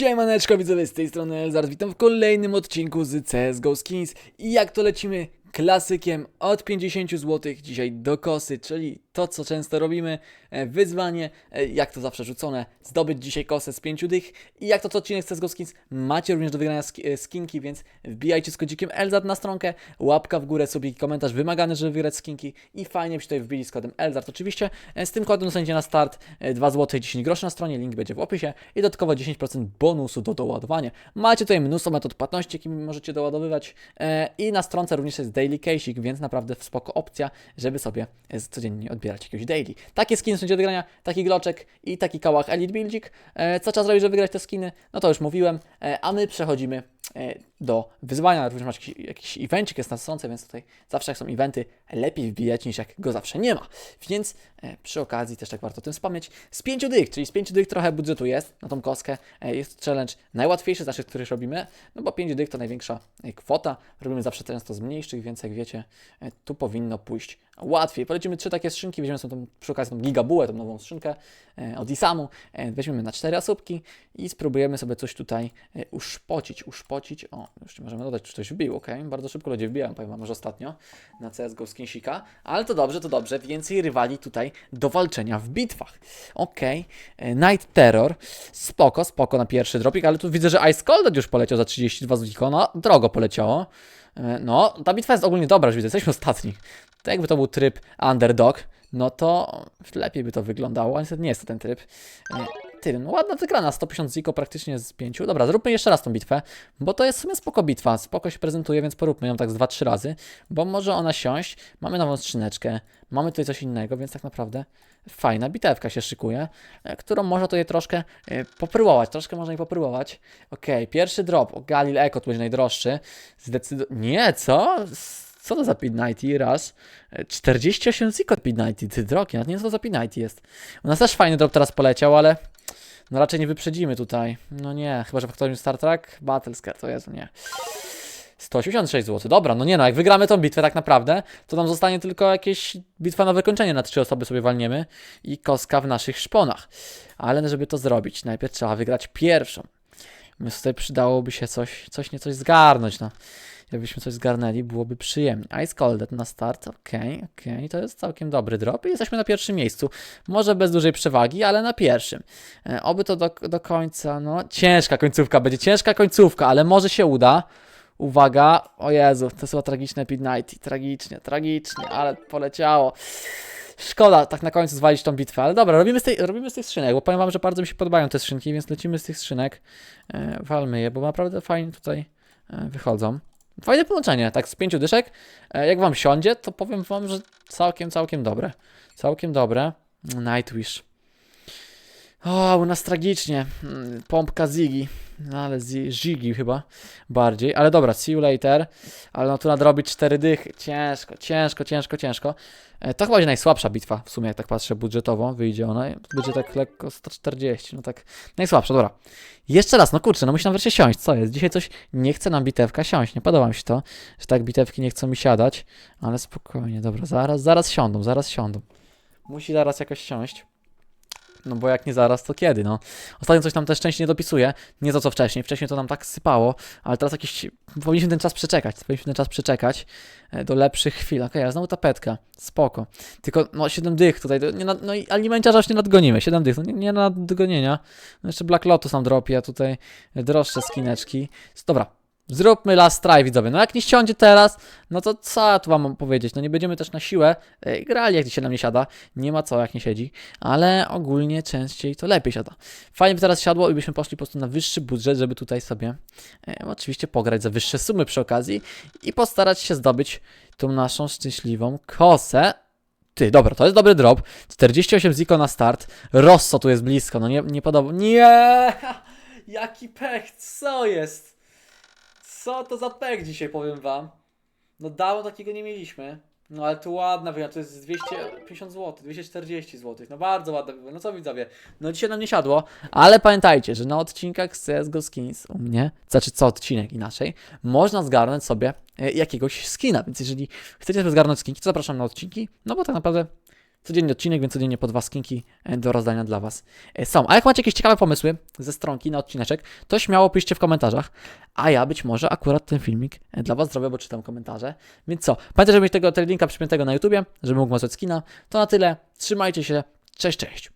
Siemaneczko widzowie, z tej strony Elzar, witam w kolejnym odcinku z CSGO Skins. I jak to lecimy klasykiem od 50 zł dzisiaj do kosy, czyli to co często robimy, e, wyzwanie, e, jak to zawsze rzucone, zdobyć dzisiaj kosę z 5 dych i jak to co odcinek z Skins macie również do wygrania e, skinki, więc wbijajcie z kodzikiem Elzar na stronkę, łapka w górę sobie komentarz wymagany, żeby wygrać skinki i fajnie byście tutaj wbili z kodem Elzar. Oczywiście z tym kodem dostaniecie na start e, 2 zł i 10 groszy na stronie, link będzie w opisie i dodatkowo 10% bonusu do doładowania. Macie tutaj mnóstwo metod płatności, jakimi możecie doładowywać i na stronce również jest daily casing, więc naprawdę spoko opcja, żeby sobie codziennie odbierać jakiegoś daily. Takie skiny są do wygrania, taki gloczek i taki kałach Elite Buildzik. E, co trzeba zrobić, żeby wygrać te skiny? No to już mówiłem, e, a my przechodzimy e, do wyzwania. Również masz jakiś, jakiś evencik jest na stronce, więc tutaj zawsze jak są eventy, lepiej wbijać niż jak go zawsze nie ma. Więc e, przy okazji też tak warto o tym wspomnieć. Z 5 dych, czyli z 5 dych trochę budżetu jest na tą kostkę. E, jest challenge najłatwiejszy z naszych, których robimy, no bo 5 dych to największa e, kwota. Robimy zawsze często z mniejszych, więc jak wiecie, e, tu powinno pójść łatwiej. Polecimy trzy takie skrzynki, weźmiemy sobie tą, przy okazji tą gigabułę, tą nową skrzynkę e, od Isamu, e, weźmiemy na cztery osóbki i spróbujemy sobie coś tutaj e, uszpocić, uszpocić. O, jeszcze możemy dodać, czy ktoś wbił, ok? Bardzo szybko ludzie wbijają, powiem wam, może ostatnio na CSGO Skinsika, ale to dobrze, to dobrze, więcej rywali tutaj do walczenia w bitwach. Ok, Night Terror, spoko, spoko na pierwszy dropik, ale tu widzę, że Ice Cold już poleciał za 32 zł, no drogo poleciało. No, ta bitwa jest ogólnie dobra, że widzę, jesteśmy ostatni. To jakby to był tryb underdog, no to lepiej by to wyglądało, ale niestety nie jest to ten tryb. E, Ty, no ładna wygrana, 150 ziko praktycznie z 5. Dobra, zróbmy jeszcze raz tą bitwę, bo to jest w sumie spoko bitwa, spoko się prezentuje, więc poróbmy ją tak z 2-3 razy, bo może ona siąść, mamy nową skrzyneczkę, mamy tutaj coś innego, więc tak naprawdę fajna bitewka się szykuje, e, którą można tutaj troszkę e, popryłować, troszkę można jej popryłować. Okej, pierwszy drop, Galil Echo, to będzie najdroższy, zdecydowanie, nie, co? Co to za P90 raz? E, 48 ziko P90, ty drogi, nie wiem co za P90 jest. U nas też fajny drop teraz poleciał, ale no raczej nie wyprzedzimy tutaj. No nie, chyba że w którymś Star Trek Battlescar, to jest, nie. 186 zł. Dobra, no nie no, jak wygramy tą bitwę tak naprawdę, to nam zostanie tylko jakieś bitwa na wykończenie na trzy osoby sobie walniemy i koska w naszych szponach. Ale żeby to zrobić, najpierw trzeba wygrać pierwszą. Więc tutaj przydałoby się coś, coś nie coś zgarnąć, no. Jakbyśmy coś zgarnęli, byłoby przyjemnie. Ice Colded na start, okej, okej, to jest całkiem dobry drop i jesteśmy na pierwszym miejscu. Może bez dużej przewagi, ale na pierwszym. E, oby to do, do końca, no ciężka końcówka, będzie ciężka końcówka, ale może się uda. Uwaga, o Jezu, to są tragiczne Midnighty, tragicznie, tragicznie, ale poleciało. Szkoda tak na końcu zwalić tą bitwę, ale dobra, robimy z, tej, robimy z tych skrzynek, bo powiem wam, że bardzo mi się podobają te skrzynki, więc lecimy z tych skrzynek, e, walmy je, bo naprawdę fajnie tutaj e, wychodzą. Fajne połączenie, tak z pięciu dyszek. E, jak wam siądzie, to powiem wam, że całkiem, całkiem dobre. Całkiem dobre. Nightwish. O, u nas tragicznie. Mm, Pompka Ziggy. No ale Zi- Ziggy chyba bardziej. Ale dobra, see you later. Ale no tu nadrobić cztery dychy. Ciężko, ciężko, ciężko, ciężko. E, To chyba będzie najsłabsza bitwa, w sumie jak tak patrzę budżetowo, wyjdzie ona. Będzie tak lekko 140, no tak najsłabsza, dobra. Jeszcze raz, no kurczę, no musi nam wreszcie siąść, co jest? Dzisiaj coś nie chce nam bitewka siąść, nie podoba mi się to, że tak bitewki nie chcą mi siadać, ale spokojnie, dobra, zaraz, zaraz siądą, zaraz siądą. Musi zaraz jakoś siąść. No bo jak nie zaraz, to kiedy, no. Ostatnio coś tam też częściej nie dopisuje, nie to co wcześniej, wcześniej to nam tak sypało, ale teraz jakiś, powinniśmy ten czas przeczekać, powinniśmy ten czas przeczekać e, do lepszych chwil. Okej, a znowu tapetka, spoko. Tylko, no 7 dych tutaj, nie nad, no i alimenciarza już nie nadgonimy, 7 dych, no nie, nie nadgonienia. No jeszcze Black Lotus nam dropi, a tutaj droższe skineczki. Dobra, Zróbmy last try, widzowie. No jak nie ściądzie teraz, no to co ja tu wam powiedzieć? No nie będziemy też na siłę e, grali, jak się nam nie siada. Nie ma co, jak nie siedzi. Ale ogólnie częściej to lepiej siada. Fajnie by teraz siadło i byśmy poszli po prostu na wyższy budżet, żeby tutaj sobie e, oczywiście pograć za wyższe sumy przy okazji i postarać się zdobyć tą naszą szczęśliwą kosę. Ty, dobra, to jest dobry drop. 48 ziko na start. Rosso tu jest blisko, no nie, nie podoba. Nie! Jaki pech, co jest? Co to za pech dzisiaj, powiem wam. No dawno takiego nie mieliśmy. No ale to ładna wymiana, to jest 250 zł, 240 zł. No bardzo ładna wymiana. No co widzowie? No dzisiaj nam nie siadło, ale pamiętajcie, że na odcinkach CSGO Skins u mnie, znaczy co odcinek inaczej, można zgarnąć sobie e, jakiegoś skina, więc jeżeli chcecie sobie zgarnąć skinki, to zapraszam na odcinki, no bo tak naprawdę Codziennie odcinek, więc codziennie po dwa skinki e, do rozdania dla Was e, są. A jak macie jakieś ciekawe pomysły ze stronki na odcineczek, to śmiało piszcie w komentarzach, a ja być może akurat ten filmik e, dla Was zrobię, bo czytam komentarze. Więc co, pamiętajcie, żeby mieć tego, tego linka przypiętego na YouTubie, żeby mógł Was skina. To na tyle, trzymajcie się, cześć, cześć.